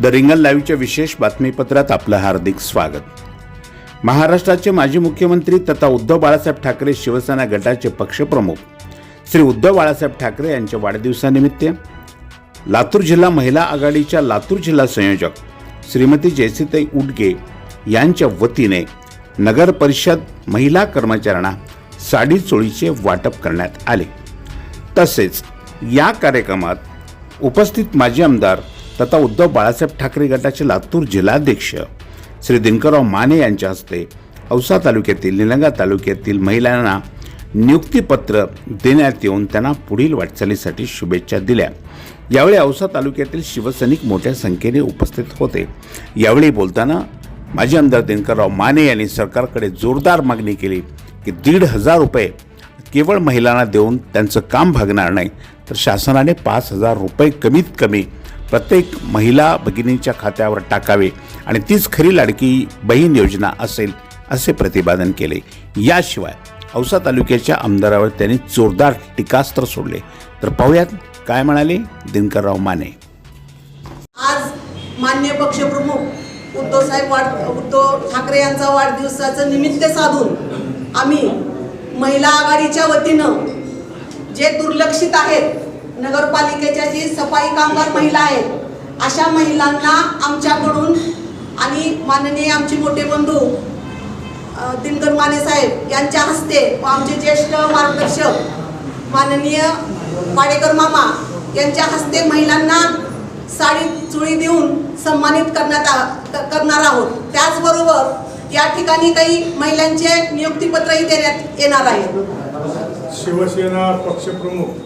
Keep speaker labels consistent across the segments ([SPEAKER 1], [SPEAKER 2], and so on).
[SPEAKER 1] The रिंगल लाईव्हच्या विशेष बातमीपत्रात आपलं हार्दिक स्वागत. महाराष्ट्राचे माजी मुख्यमंत्री तथा उद्धव बाळासाहेब ठाकरे शिवसेना गटाचे पक्षप्रमुख श्री उद्धव बाळासाहेब ठाकरे यांच्या वाढदिवसानिमित्त लातूर जिल्हा महिला आघाडीच्या लातूर जिल्हा संयोजक श्रीमती जयसीताई उडगे यांच्या वतीने नगर परिषद महिला कर्मचाऱ्यांना साडी चोळीचे वाटप करण्यात आले. तसेच या कार्यक्रमात उपस्थित माजी आमदार तथा उद्धव बाळासाहेब ठाकरे गटाचे लातूर जिल्हाध्यक्ष. श्री दिनकरराव माने यांच्या हस्ते औसा तालुक्यातील निलंगा तालुक्यातील महिलांना नियुक्तीपत्र देण्यात येऊन त्यांना पुढील वाटचालीसाठी शुभेच्छा दिल्या. यावेळी औसा तालुक्यातील शिवसैनिक मोठ्या संख्येने उपस्थित होते. यावेळी बोलताना माजी आमदार दिनकरराव माने यांनी सरकारकडे जोरदार मागणी केली की दीड हजार रुपये केवळ महिलांना देऊन त्यांचं काम भागणार नाही तर शासनाने पाच हजार रुपये कमीत कमी प्रत्येक महिला भगिनींच्या खात्यावर टाकावे आणि तीच खरी लाडकी बहीण योजना असेल असे प्रतिपादन केले. याशिवाय औसा तालुक्याच्या आमदारावर त्यांनी जोरदार टीकास्त्र सोडले. तर पाहूयात काय म्हणाले दिनकरराव माने.
[SPEAKER 2] आज मान्य पक्षप्रमुख उद्धव साहेब वाढ उद्धव ठाकरे यांचा वाढदिवसाचं निमित्त साधून आम्ही महिला आघाडीच्या वतीनं जे दुर्लक्षित आहेत नगरपालिकेच्या जी सफाई कामगार महिला आहेत अशा महिलांना आमच्याकडून आणि माननीय आमचे मोठे बंधू दिनकर माने साहेब यांच्या हस्ते व आमचे ज्येष्ठ मार्गदर्शक माननीय पाडेकर मामा यांच्या हस्ते महिलांना साडी चुळी देऊन सन्मानित करण्यात करणार आहोत. त्याचबरोबर या ठिकाणी काही महिलांचे नियुक्तीपत्रही देण्यात येणार आहे
[SPEAKER 3] शिवसेना पक्षप्रमुख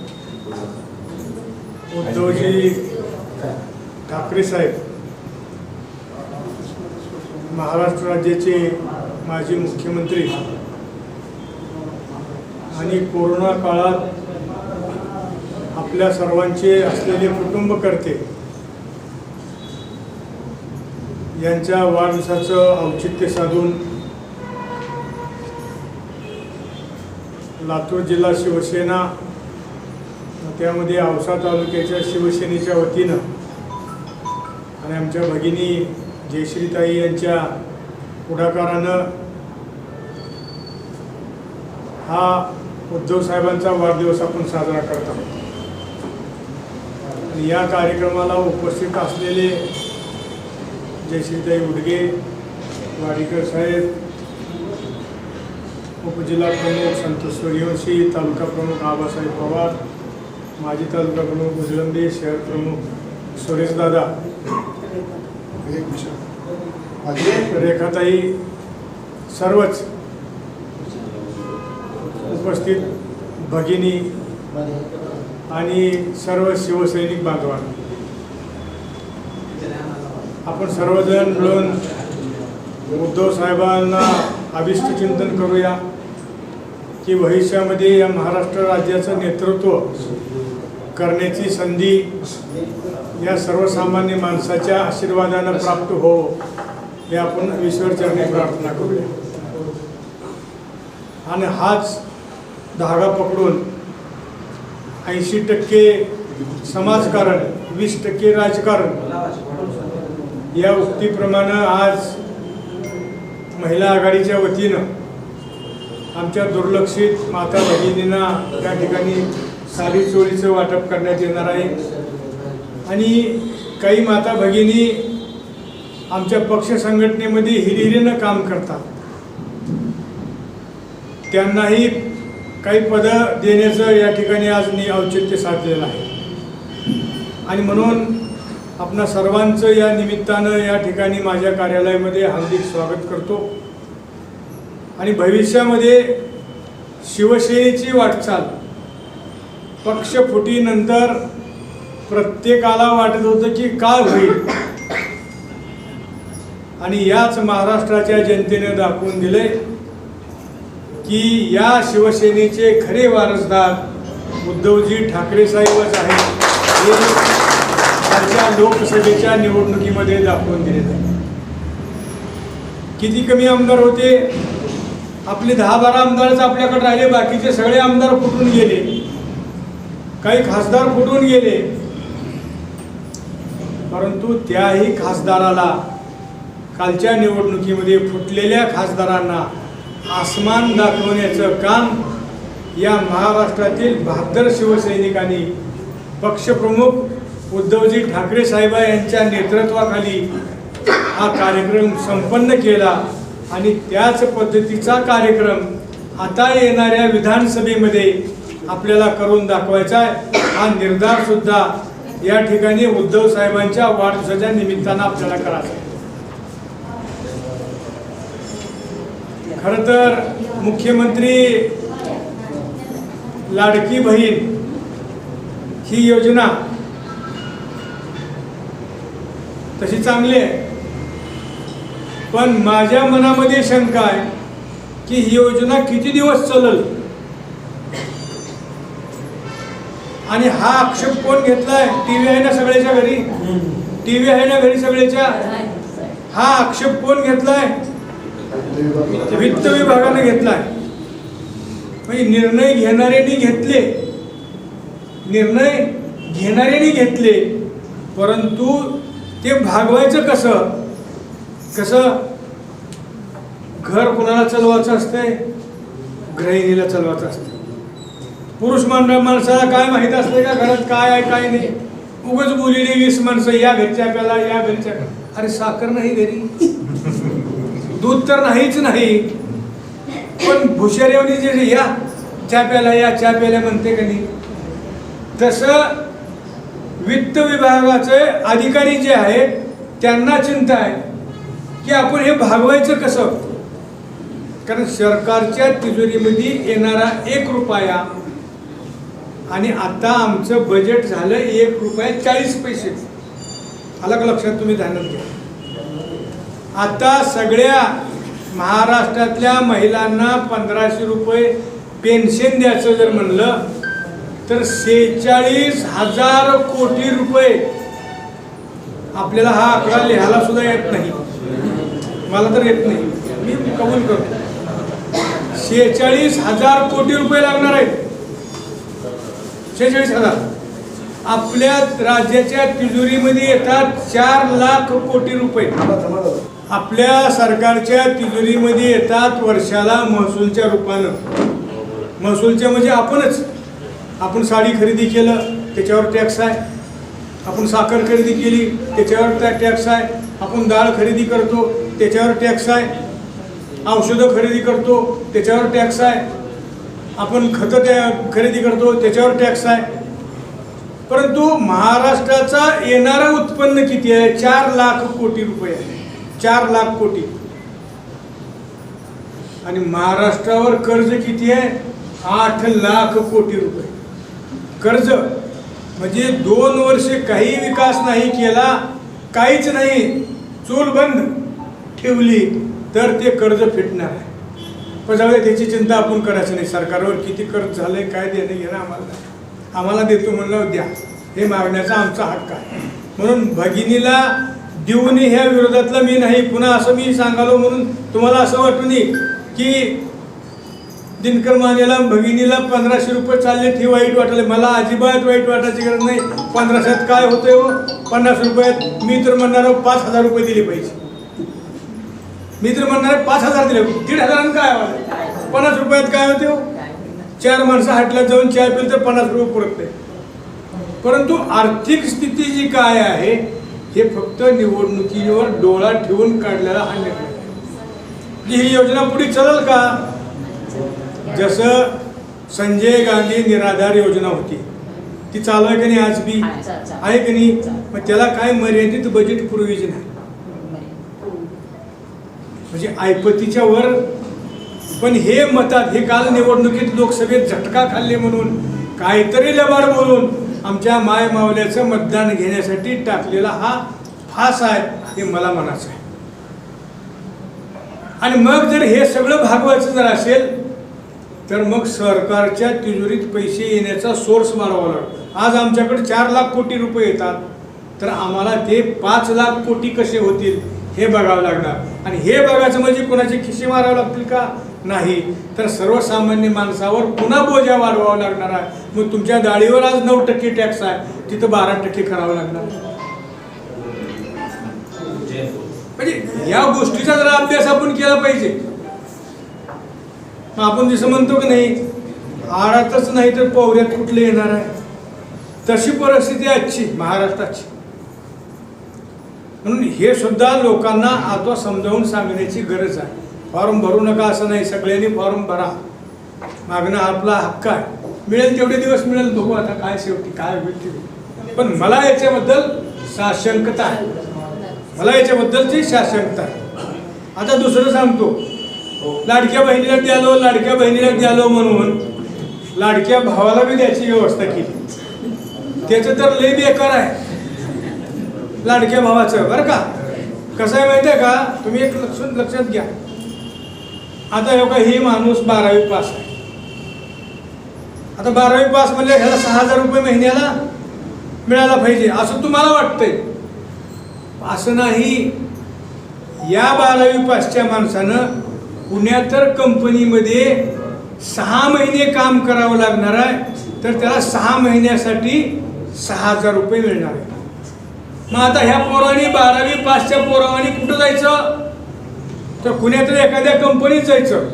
[SPEAKER 3] उद्धवजी ठाकरे साहेब महाराष्ट्र राज्याचे माजी मुख्यमंत्री आणि कोरोना काळात आपल्या सर्वांचे असलेले कुटुंबकर्ते यांच्या वाढदिवसाचं औचित्य साधून लातूर जिल्हा शिवसेना त्यामध्ये औसा तालुक्याच्या शिवसेनेच्या वतीनं आणि आमच्या भगिनी जयश्रीताई यांच्या पुढाकारानं हा उद्धव साहेबांचा वाढदिवस आपण साजरा करत आहोत. आणि या कार्यक्रमाला उपस्थित असलेले जयश्रीताई उडगे वाडीकर साहेब उपजिल्हा प्रमुख संतोष सूर्यवंशी तालुका प्रमुख आबासाहेब पवार माजी तालुका प्रमुख उजलंबे शहर प्रमुख सुरेशदादा रेखाताई सर्वच उपस्थित भगिनी आणि सर्व शिवसैनिक बांधवांना. आपण सर्वजण मिळून उद्धव साहेबांना अभिष्ट चिंतन करूया की भविष्यामध्ये या महाराष्ट्र राज्याचं नेतृत्व करण्याची संधी या सर्वसामान्य माणसाच्या आशीर्वादानं प्राप्त हो हे आपण ईश्वरचरणी प्रार्थना करूया. आणि हाच धागा पकडून ऐंशी टक्के समाजकारण वीस टक्के राजकारण या उक्तीप्रमाणे आज महिला आघाडीच्या वतीनं आमच्या दुर्लक्षित माता भगिनींना त्या ठिकाणी साडी चोळीचं वाटप करण्यात येणार आहे. आणि काही माता भगिनी आमच्या पक्ष संघटनेमध्ये हिरिरीनं काम करतात. त्यांनाही काही पदं देण्याचं या ठिकाणी आज मी औचित्य साधलेलं आहे. आणि म्हणून आपणा सर्वांचं या निमित्तानं या ठिकाणी माझ्या कार्यालयामध्ये हार्दिक स्वागत करतो. आणि भविष्यामध्ये शिवसेनेची वाटचाल पक्षफुटीनंतर प्रत्येकाला वाटत होतं की काय होईल? आणि याच महाराष्ट्राच्या जनतेने दाखवून दिले की या शिवसेनेचे खरे वारसदार उद्धवजी ठाकरे साहेबच आहेत हे आजच्या लोकसभेच्या निवडणुकीमध्ये दाखवून दिले जाते किती कमी आमदार होते? आपले दहा बारा आमदारच आपल्याकडे राहिले बाकीचे सगळे आमदार फुटून गेले. काही खासदार फुटून गेले? परंतु त्याही खासदाराला कालच्या निवडणुकीमध्ये फुटलेल्या खासदारांना आसमान दाखवण्याचं काम या महाराष्ट्रातील बहात्तर शिवसैनिकांनी पक्षप्रमुख उद्धवजी ठाकरे साहेब यांच्या नेतृत्वाखाली हा कार्यक्रम संपन्न केला आणि त्याच पद्धतीचा कार्यक्रम आता येणाऱ्या विधानसभेमध्ये आपल्याला करून दाखवायचा आहे हा निर्धार सुद्धा या ठिकाणी उद्धव साहेबांच्या वाढदिवसाच्या निमित्तानं आपल्याला करायचा आहे. खरं तर मुख्यमंत्री लाडकी बहीण ही योजना तशी चांगली आहे. पण माझ्या मनामध्ये शंका आहे की ही योजना किती दिवस चालेल? आणि हा आक्षेप कोण घेतलाय? टीव्ही आहे ना सगळ्याच्या घरी? टीव्ही आहे ना घरी सगळ्याच्या हा आक्षेप कोण घेतलाय? वित्त विभागाने घेतलाय. म्हणजे निर्णय घेणाऱ्यांनी घेतले. निर्णय घेणाऱ्यांनी घेतले. परंतु ते भागवायचं कसं? कसं? घर कोणाला चालवायचं असतंय? गृहिणीला चालवायचं असतं पुरुष मंडळ माणसाला काय माहीत असते का घरात काय आहे काय नाही? उगच बोलिले वीस माणसं या घरच्या प्याला या घरच्या अरे साखर नाही घरी. दूध तर नाहीच नाही. पण भुशारेवणी जे या चहा प्याला या चहा प्याला म्हणते का नाही? तसं वित्त विभागाचे अधिकारी जे आहेत त्यांना चिंता आहे की आपण हे भागवायचं कसं? कारण सरकारच्या तिजोरीमध्ये येणारा एक रुपया आणि आता आमचं बजेट झालं एक रुपये चाळीस पैसे. आला का लक्षात तुम्ही ध्यानात घ्या. आता सगळ्या महाराष्ट्रातल्या महिलांना पंधराशे रुपये पेन्शन द्यायचं जर म्हणलं तर सेहेचाळीस हजार कोटी रुपये. आपल्याला हा आकडा लिहायला सुद्धा येत नाही. मला तर येत नाही. मी कबूल करतो. शेहेचाळीस हजार कोटी रुपये लागणार आहेत. शेहेचाळीस हजार. आपल्या राज्याच्या तिजोरीमध्ये येतात चार लाख कोटी रुपये. आपल्या सरकारच्या तिजोरीमध्ये येतात वर्षाला महसूलच्या रूपानं. महसूलच्या म्हणजे आपणच. आपण साडी खरेदी केलं त्याच्यावर टॅक्स आहे. आपण साखर खरेदी केली त्याच्यावर त्या टॅक्स आहे. आपण डाळ खरेदी करतो त्याच्यावर टॅक्स आहे. औषधं खरेदी करतो त्याच्यावर टॅक्स आहे. आपण खतं त्या खरेदी करतो त्याच्यावर टॅक्स आहे. परंतु महाराष्ट्राचा येणारं उत्पन्न किती आहे? चार लाख कोटी रुपये आहे. चार लाख कोटी. आणि महाराष्ट्रावर कर्ज किती आहे? आठ लाख कोटी रुपये. कर्ज म्हणजे दोन वर्षे काही विकास नाही केला काहीच नाही. चूल बंद ठेवली तर ते कर्ज फिटणार आहे. पण जाऊ त्याची चिंता आपण करायची नाही. सरकारवर किती कर्ज झालंय काय देणं घेणं आम्हाला. आम्हाला देतो म्हणलं द्या. हे मागण्याचा आमचा हक्क आहे. म्हणून भगिनीला देऊन ह्या विरोधातला मी नाही. पुन्हा असं मी सांगालो म्हणून तुम्हाला असं वाटू नये की दिनकर मानेला भगिनीला पंधराशे रुपये चालले ही वाईट वाटले मला अजिबात वाईट वाटायची गरज नाही. पंधराशेत काय होतंय हो? पन्नास रुपयात मी तर म्हणणार पाच हजार रुपये दिले पाहिजे. मी तर म्हणणार पाच हजार दिले. दीड हजारांनी काय व्हायला पन्नास रुपयात काय होते हो? चार माणसं हाटला जाऊन चहा पिल तर पन्नास रुपये पुरत नाही परंतु आर्थिक स्थिती जी काय आहे हे फक्त निवडणुकीवर डोळा ठेवून काढलेला हा निर्णय ही योजना पुढे चालेल का? जसं संजय गांधी निराधार योजना होती. ती चालू आहे की नाही आज बी? आहे की नाही? मग त्याला काय मर्यादित बजेट पुरवीचे नाही. म्हणजे ऐपतीच्या वर पण हे मतात हे काल निवडणुकीत लोकसभेत झटका खाल्ले म्हणून काहीतरी लबाड बोलून आमच्या माय मावल्याचं मतदान घेण्यासाठी टाकलेला हा फास आहे हे मला मनाचं आहे. आणि मग जर हे सगळं भागवायचं जर असेल तर मग सरकारच्या तिजोरीत पैसे येण्याचा सोर्स मारावा लागतो. आज आमच्याकडे चार लाख कोटी रुपये येतात तर आम्हाला ते पाच लाख कोटी कसे होतील हे बघावं लागणार. आणि हे बघायचं म्हणजे कोणाचे खिशी मारावे लागतील का? नाही. तर सर्वसामान्य माणसावर पुन्हा बोजा वाढवावा लागणार आहे. मग तुमच्या डाळीवर आज नऊ टक्के टॅक्स आहे. तिथं बारा टक्के करावं लागणार. म्हणजे या गोष्टीचा जरा अभ्यास आपण केला पाहिजे. आपण जसं म्हणतो की नाही आडातच नाही तर पोहऱ्यात कुठले येणार आहे? तशी परिस्थिती आजची महाराष्ट्राची. म्हणून हे सुद्धा लोकांना आता समजावून सांगण्याची गरज आहे. फॉर्म भरू नका असं नाही सगळ्यांनी फॉर्म भरा. मागणं आपला हक्क आहे. मिळेल तेवढे दिवस मिळेल बघू आता काय शेवटी काय होईल ते. पण मला याच्याबद्दल साशंकता आहे. मला याच्याबद्दलची साशंकता आहे. आता दुसरं सांगतो. लाडक्या बहिणीला द्यालो लाडक्या बहिणीला द्यालो म्हणून लाडक्या भावाला बी द्यायची व्यवस्था केली. त्याचं तर लय बेकार आहे. लाडक्या भावाचं बरं का? कसं आहे माहिती आहे का? तुम्ही एक लक्ष लक्षात घ्या. आता हे का हे माणूस बारावी पास आहे. आता बारावी पास म्हणजे ह्याला सहा हजार रुपये महिन्याला मिळायला पाहिजे असं तुम्हाला वाटतंय. असं नाही. या बारावी पासच्या माणसानं पुण्यातर कंपनीमध्ये सहा महिने काम करावं लागणार आहे तर त्याला सहा महिन्यासाठी सहा हजार रुपये मिळणार आहे. मग आता ह्या पोरांनी बारावी पासच्या पोरावानी कुठं जायचं? तर कुण्यातरी एखाद्या कंपनीत जायचं.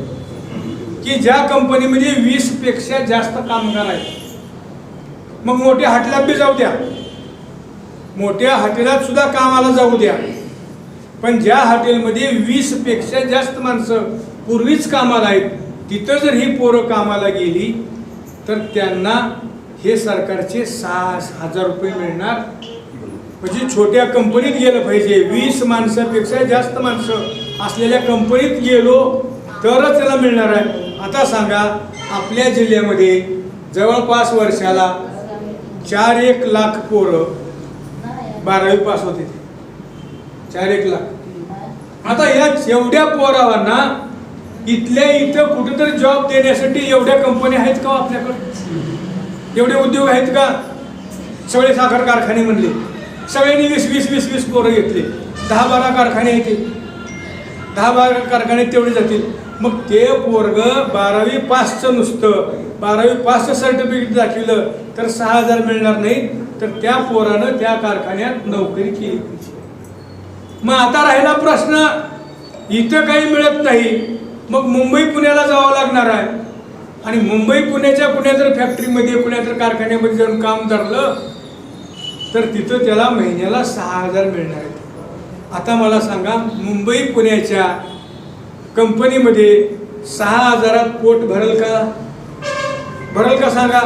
[SPEAKER 3] की ज्या कंपनीमध्ये वीसपेक्षा जास्त कामगार आहेत. मग मोठ्या हाटलात बी जाऊ द्या. मोठ्या हॉटेलात सुद्धा कामाला जाऊ द्या. पण ज्या हॉटेलमध्ये वीसपेक्षा जास्त माणसं पूर्वीच कामाला आहेत तिथं जर ही पोरं कामाला गेली तर त्यांना हे सरकारचे सहा हजार रुपये मिळणार. म्हणजे छोट्या कंपनीत गेलं पाहिजे. वीस माणसापेक्षा जास्त माणसं असलेल्या कंपनीत गेलो तरच त्याला मिळणार आहे. आता सांगा आपल्या जिल्ह्यामध्ये जवळपास वर्षाला चार एक लाख पोरं बारावी पास होते ते. चार एक लाख. आता या एवढ्या पोरावांना इथल्या इथं कुठेतरी जॉब देण्यासाठी एवढ्या कंपन्या आहेत का हो आपल्याकडे? एवढे उद्योग आहेत का? सगळे साखर कारखाने म्हणले. सगळ्यांनी वीस वीस वीस वीस पोरं घेतले. दहा बारा कारखाने येतील. दहा बारा कारखाने तेवढे जातील. मग ते पोरग बारावी पासचं नुसतं बारावी पासचं सर्टिफिकेट दाखवलं तर सहा हजार मिळणार नाही तर त्या पोरानं त्या कारखान्यात नोकरी केली. मग आता राहिला प्रश्न इथं काही मिळत नाही मग मुंबई पुण्याला जावं लागणार आहे. आणि मुंबई पुण्याच्या कुण्या जर फॅक्टरीमध्ये कुण्या जर कारखान्यामध्ये जाऊन काम धरलं तर तिथं त्याला महिन्याला सहा हजार मिळणार आहेत आता मला सांगा मुंबई पुण्याच्या कंपनीमध्ये सहा हजारात पोट भरल का? भरल का सांगा?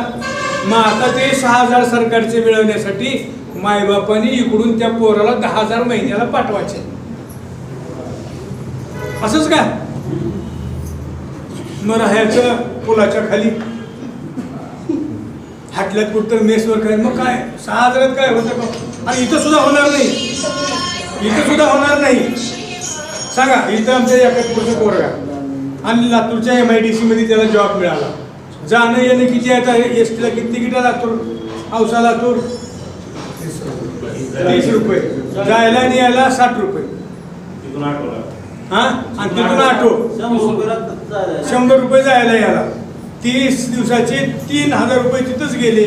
[SPEAKER 3] मग आता ते सहा हजार सरकारचे मिळवण्यासाठी मायबापांनी इकडून त्या पोराला दहा हजार महिन्याला पाठवायचे. असंच का? मग राहायचं पुलाच्या खाली. हाटल्यात कुठं मेसवर काय मग काय? सहा हजारात काय होतं का? आणि इथं सुद्धा होणार नाही. इथं सुद्धा होणार नाही. सांगा इथं आमच्या याकडचं पोरगा आणि लातूरच्या एम आय डी सी मध्ये त्याला जॉब मिळाला. जाणं येणं किती आहे आता? एस टीला किती तिकीट आहे लातूर? औसा लातूर? तीस रुपये. जायला आणि यायला साठ रुपये. हा? आणि तिथून आठो शंभर रुपये जायला याला तीस दिवसाचे तीन हजार रुपये तिथंच गेले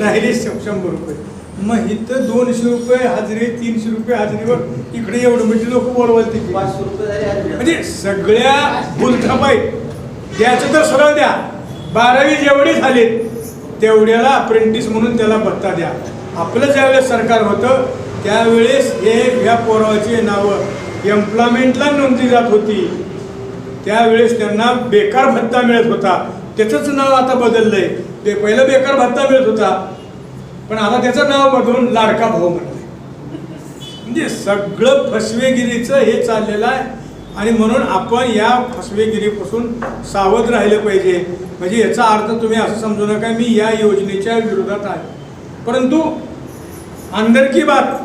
[SPEAKER 3] राहिले शंभर रुपये. मग इथं दोनशे रुपये हजेरी तीनशे रुपये हजेरीवर इकडे एवढं म्हणजे लोक बोलवाल तिथे म्हणजे सगळ्या भूलथापाई द्यायचं तर सरळ द्या. बारावी जेवढे झाले तेवढ्याला अप्रेंटिस म्हणून त्याला भत्ता द्या. आपलं ज्यावेळेस सरकार होतं त्यावेळेस हे ह्या पोरावाची नावं एम्प्लॉयमेंटला नोंदली जात होती. त्यावेळेस त्यांना बेकार भत्ता मिळत होता. त्याचंच नाव आता बदललंय. ते पहिलं बेकार भत्ता मिळत होता. पण आता त्याचं नाव बदलून लाडका भाऊ म्हणलंय म्हणजे सगळं फसवेगिरीचं हे चाललेलं आहे. आणि म्हणून आपण या फसवेगिरीपासून सावध राहिलं पाहिजे. म्हणजे याचा अर्थ तुम्ही असं समजू नका मी या योजनेच्या विरोधात आहे. परंतु अंदर की बात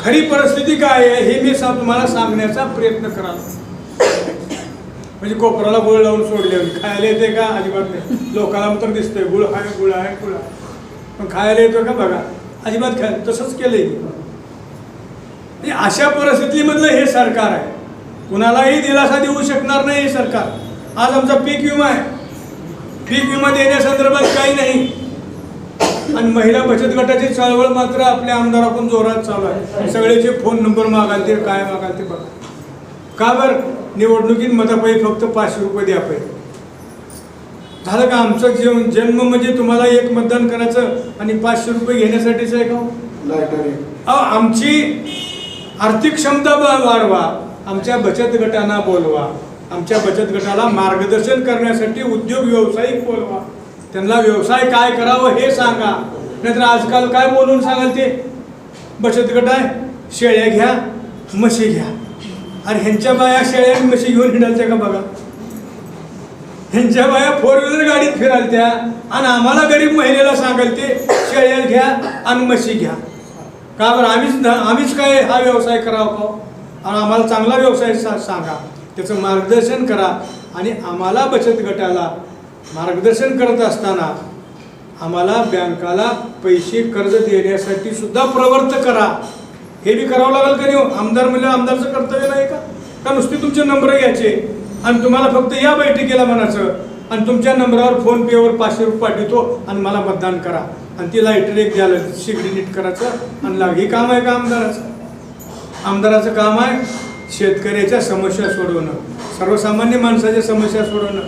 [SPEAKER 3] खरी परिस्थिती काय आहे हे मी तुम्हाला सांगण्याचा प्रयत्न कराल. म्हणजे कोपराला गुळ लावून सोडले खायला येते का? अजिबात नाही. लोकांना तर दिसतंय. गुळ आहे गुळ आहे गुळ आहे पण खायला येतो का? बघा. अजिबात खाय तसंच केलंय म्हणजे अशा परिस्थितीमधलं हे सरकार आहे. कुणालाही दिलासा देऊ शकणार नाही हे सरकार. आज आमचा पीक विमा आहे. पीक विमा देण्यासंदर्भात काही नाही. आणि महिला बचत गटाची चळवळ मात्र आपल्या आमदाराकडून जोरात चालू आहे. सगळेचे फोन नंबर मागाल ते काय मागाल ते बघा. का बरं? निवडणुकीत मतापायी फक्त पाचशे रुपये द्या पाहिजे झालं का आमचं जीवन? जन्म म्हणजे तुम्हाला एक मतदान करायचं आणि पाचशे रुपये घेण्यासाठीच आहे का? आमची आर्थिक क्षमता वाढवा. आमच्या बचत गटांना बोलवा. आमच्या बचत गटाला मार्गदर्शन करण्यासाठी उद्योग व्यावसायिक बोलवा. त्यांना व्यवसाय काय करावं हे सांगा. नाहीतर आजकाल काय बोलून सांगाल ते? बचत गट आहे शेळ्या घ्या म्हशी घ्या. आणि ह्यांच्या बाया शेळ्या आणि म्हशी घेऊन हिंडायच्या का बघा? ह्यांच्या बाया फोर व्हीलर गाडीत फिरालत्या आणि आम्हाला गरीब महिलेला सांगाल ते शेळ्या घ्या आणि म्हशी घ्या. का बरं? आम्हीच न- आम्हीच काय हा व्यवसाय करावा का आणि आम्हाला चांगला व्यवसाय सा सांगा. त्याचं मार्गदर्शन करा आणि आम्हाला बचत गटाला मार्गदर्शन करत असताना आम्हाला बँकाला पैसे कर्ज देण्यासाठी सुद्धा प्रवृत्त करा. हे बी करावं लागेल का नाही हो? आमदार म्हणजे आमदारचं कर्तव्य नाही का? का नुसते तुमचे नंबर घ्यायचे? आणि तुम्हाला फक्त या बैठकीला म्हणायचं आणि तुमच्या नंबरावर फोन पेवर पाचशे रुपये पाठवतो आणि मला मतदान करा. आणि ती लाईटर एक द्यायला शेगडी नीट करायचं आणि लाग हे काम आहे का आमदाराचं? आमदाराचं काम आहे शेतकऱ्याच्या समस्या सोडवणं. सर्वसामान्य माणसाच्या समस्या सोडवणं.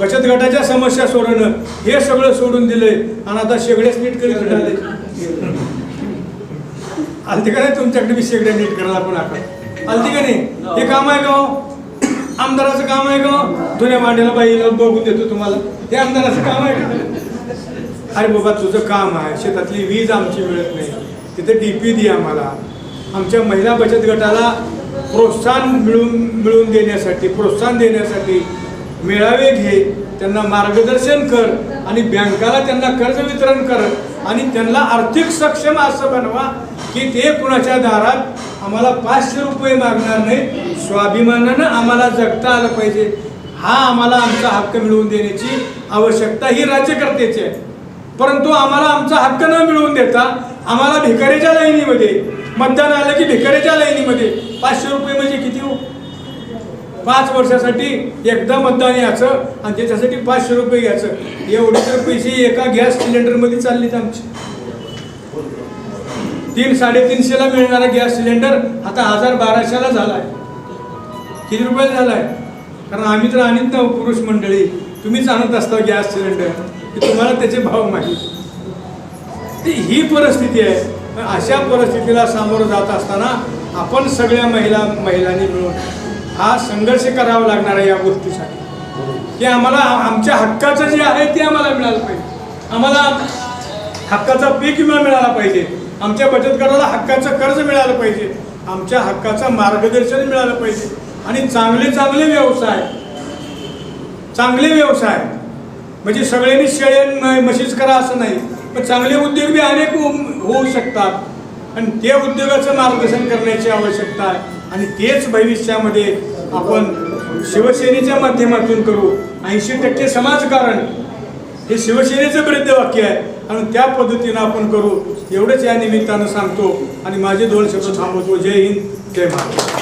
[SPEAKER 3] बचत गटाच्या समस्या सोडवणं. हे सगळं सोडून दिलंय आणि आता शेगड्याच नीट करीत राहिले. आलते का नाही तुमच्याकडे? मी शेगड्या नीट करायला पण आपण आलते का नाही? हे काम आहे का हो? आमदाराचं काम आहे का हो? जुन्या मांड्याला बाईला बघून देतो तुम्हाला. हे आमदाराचं काम आहे का? अरे बाबा तुझं काम आहे. शेतातली वीज आमची मिळत नाही. तिथे डीपी दे आम्हाला. आमच्या महिला बचत गटाला प्रोत्साहन मिळून मिळवून देण्यासाठी प्रोत्साहन देण्यासाठी मेळावे घे त्यांना मार्गदर्शन कर आणि बँकाला त्यांना कर्ज वितरण कर आणि त्यांना आर्थिक सक्षम असं बनवा की ते कुणाच्या दारात आम्हाला पाचशे रुपये मागणार नाही स्वाभिमानानं आम्हाला जगता आलं पाहिजे. हा आम्हाला आमचा हक्क मिळवून देण्याची आवश्यकता ही राज्यकर्त्याची आहे. परंतु आम्हाला आमचा हक्क न मिळवून देता आम्हाला भिकारीच्या लाईनीमध्ये मतदान आलं की भिकारीच्या लाईनीमध्ये पाचशे रुपये म्हणजे किती हो? पाच वर्षासाठी एकदा मतदान यायचं आणि त्याच्यासाठी पाचशे रुपये घ्यायचं. एवढे तर पैसे एका गॅस सिलेंडरमध्ये चाललेत आमचे. तीन साडेतीनशेला मिळणारा गॅस सिलेंडर आता हजार बाराशेला झाला आहे किती रुपयाला आहे कारण आम्ही तर आणत ना पुरुष मंडळी. तुम्हीच आणत असता गॅस सिलेंडर. की तुम्हाला त्याचे भाव माहीत. ती ही परिस्थिती आहे. अशा परिस्थितीला सामोरं जात असताना आपण सगळ्या महिला महिलांनी मिळून हा संघर्ष करावा लागणार आहे या गोष्टीसाठी. की आम्हाला आमच्या हक्काचं जे आहे ते आम्हाला मिळालं पाहिजे. आम्हाला हक्काचा पीक विमा मिळाला पाहिजे. आमच्या बचत गटाला हक्काचं कर्ज मिळालं पाहिजे. आमच्या हक्काचं मार्गदर्शन मिळालं पाहिजे. आणि चांगले चांगले व्यवसाय चांगले व्यवसाय. म्हणजे सगळ्यांनी शेळ्या म्हशीच करा असं नाही. पण चांगले उद्योग बी अनेक होऊ- होऊ शकतात. आणि त्या उद्योगाचं मार्गदर्शन करण्याची आवश्यकता आहे. आणि तेच भविष्यामध्ये आपण शिवसेनेच्या माध्यमातून करू. ऐंशी टक्के समाजकारण हे शिवसेनेचं ब्रीदवाक्य आहे. आणि त्या पद्धतीनं आपण करू. एवढंच या निमित्तानं सांगतो. आणि माझे दोन शब्द थांबवतो. जय हिंद. जय महाराष्ट्र.